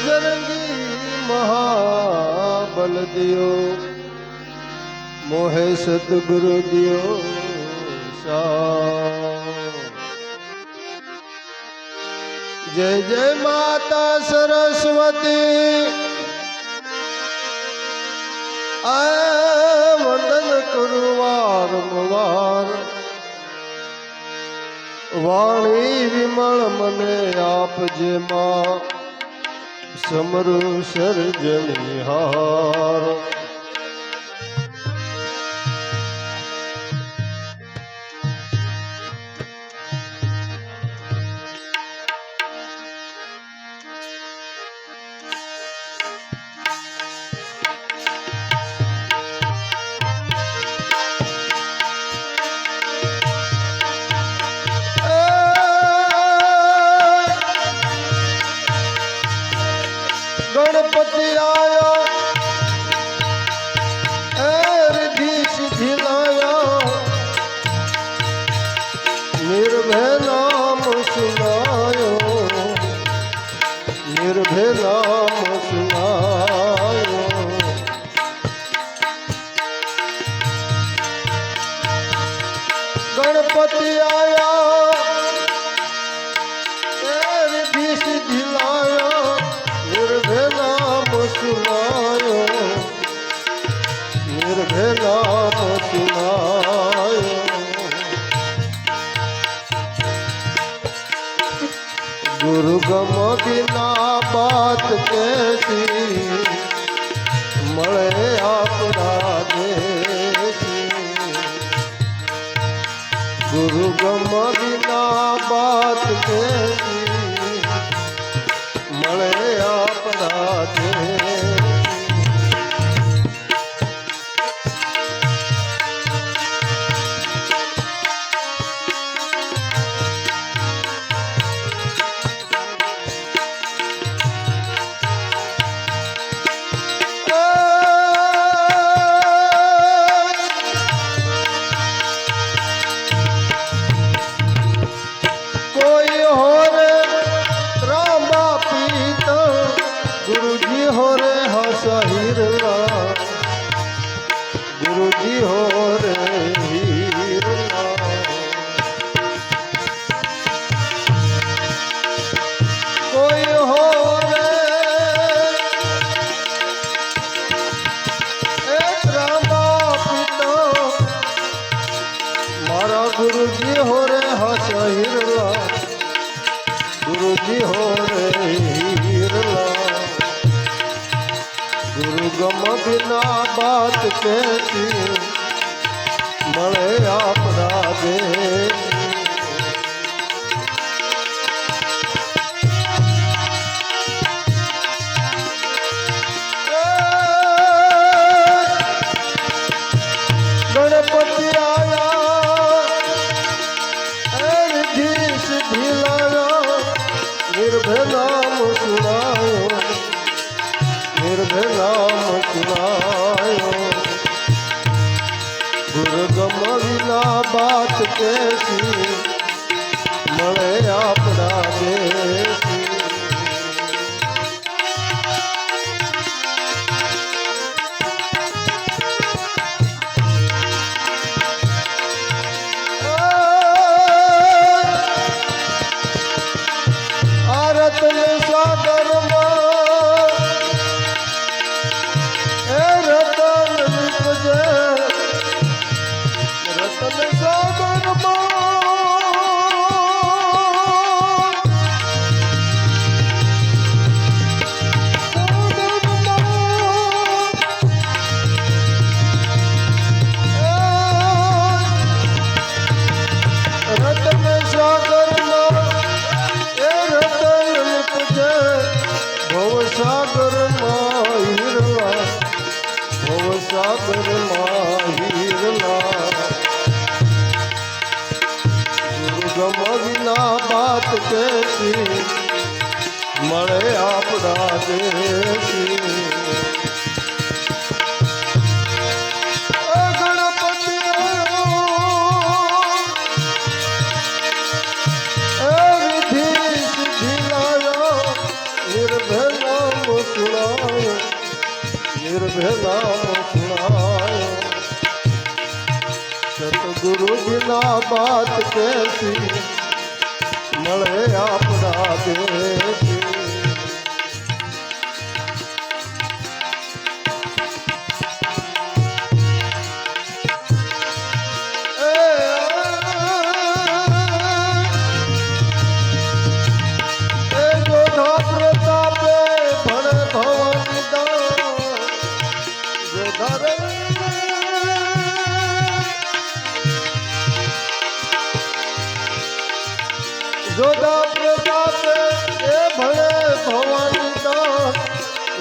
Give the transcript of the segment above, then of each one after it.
બજરંગી મહાબલ દિયો મોહે સદગુરુ દિયો જય જય માતા સરસ્વતી આ વંદન કરું વારંવાર વાણી વિમળ મને આપજે માં સમરુ સર્જનિહાર. ગણપતિ આયા. એ રિધિ સિદ્ધિ લાયો નિર્ભય નામ સુનાયો ગમ બિના બાત કેસી ગુરુ ગમ બિના બાત મળે આપણા ગુરુજી હોરે હીરલા ગુરુ ગમ બિના બાત કેતી ના બાત કેસી મળે આપણા દેશ.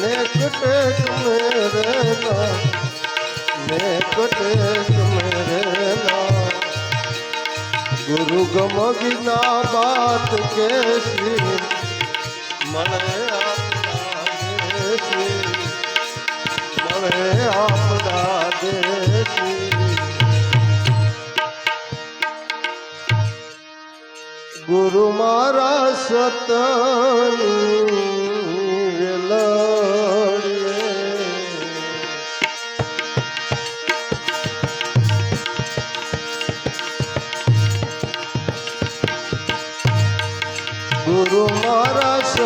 नेकट में रहना नेकट में रहना गुरु गम बिना बात कैसी मने आपना देसी मने आपना देसी ગુરુ મારા સતની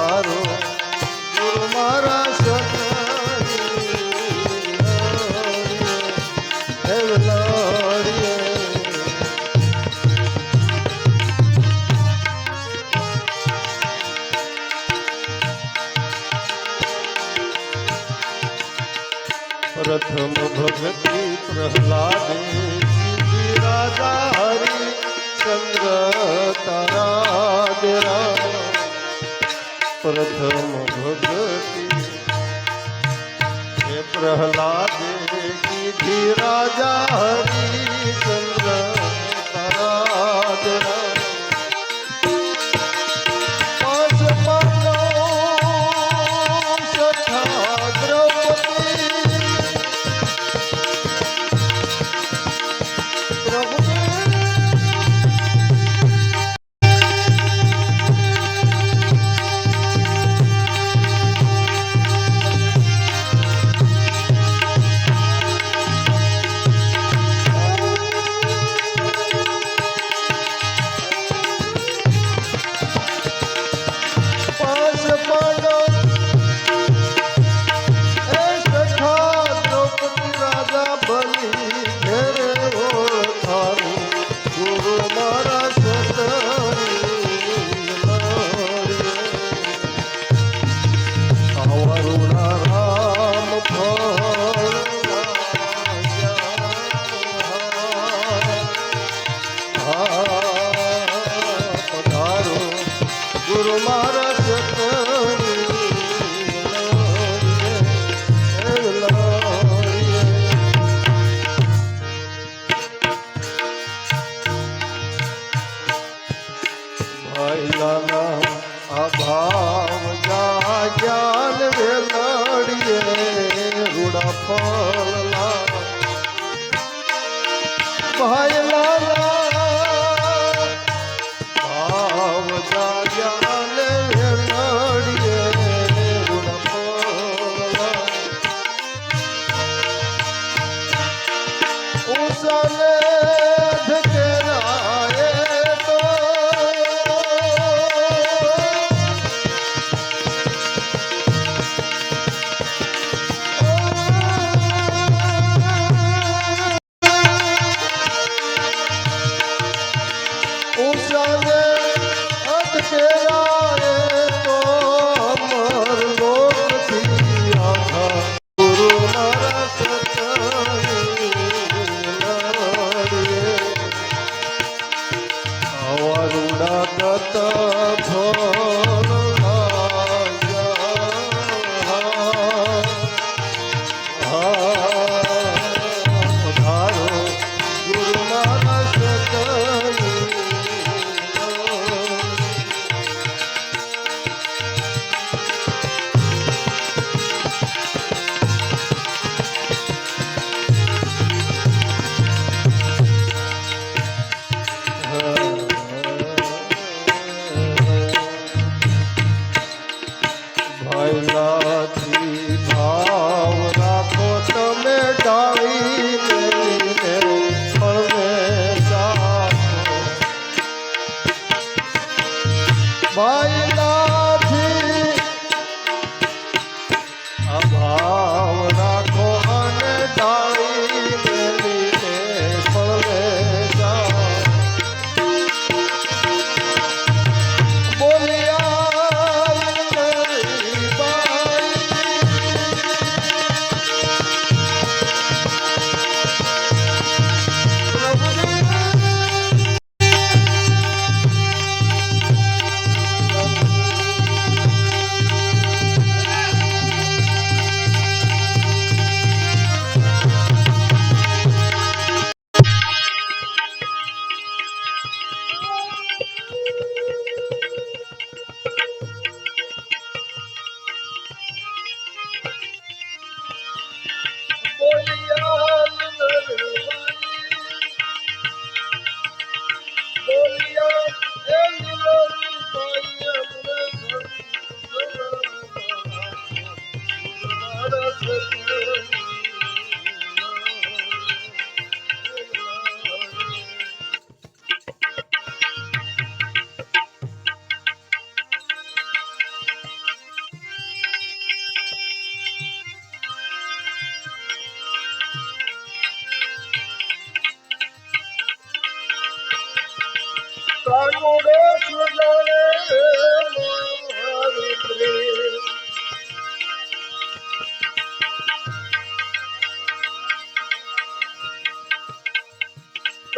મારો ગુરુ મારા પ્રથમ ભક્તિ પ્રહલાદે કીધી રાજા હરિચંદ્ર મૈલાના અભાવ જાગ્યાન વેલડીએ રૂડા ફળલા. ભાઈ अवरुणगत भो